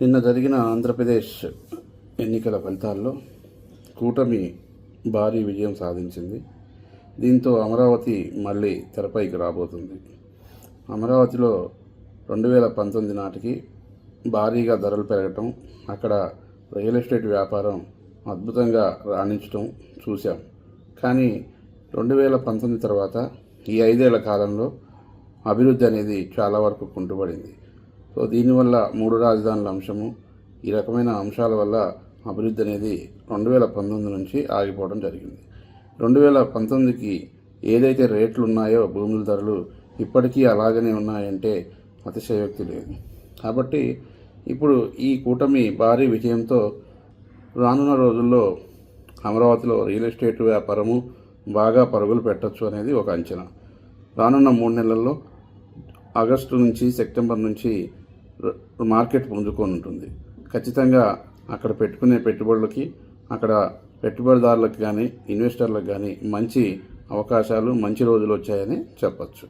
నిన్న జరిగిన ఆంధ్రప్రదేశ్ ఎన్నికల ఫలితాల్లో కూటమి భారీ విజయం సాధించింది. దీంతో అమరావతి మళ్ళీ తెరపైకి రాబోతుంది. అమరావతిలో రెండు వేల పంతొమ్మిది నాటికి భారీగా ధరలు పెరగటం అక్కడ రియల్ ఎస్టేట్ వ్యాపారం అద్భుతంగా రాణించటం చూశాం. కానీ రెండు వేల పంతొమ్మిది తర్వాత ఈ ఐదేళ్ళ కాలంలో అభివృద్ధి అనేది చాలా వరకు కుంటుపడింది. సో దీనివల్ల మూడు రాజధానుల అంశము ఈ రకమైన అంశాల వల్ల అభివృద్ధి అనేది రెండు వేల పంతొమ్మిది నుంచి ఆగిపోవడం జరిగింది. రెండు వేల పంతొమ్మిదికి ఏదైతే రేట్లు ఉన్నాయో భూముల ధరలు ఇప్పటికీ అలాగనే ఉన్నాయంటే అతిశయోక్తి లేదు. కాబట్టి ఇప్పుడు ఈ కూటమి భారీ విజయంతో రానున్న రోజుల్లో అమరావతిలో రియల్ ఎస్టేట్ వ్యాపారము బాగా పరుగులు పెట్టొచ్చు అనేది ఒక అంచనా. రానున్న మూడు నెలల్లో ఆగస్టు నుంచి సెప్టెంబర్ నుంచి మార్కెట్ పుంజుకొని ఉంటుంది. ఖచ్చితంగా అక్కడ పెట్టుకునే పెట్టుబడులకి అక్కడ పెట్టుబడిదారులకు కానీ ఇన్వెస్టర్లకు కానీ మంచి అవకాశాలు మంచి రోజులు వచ్చాయని చెప్పచ్చు.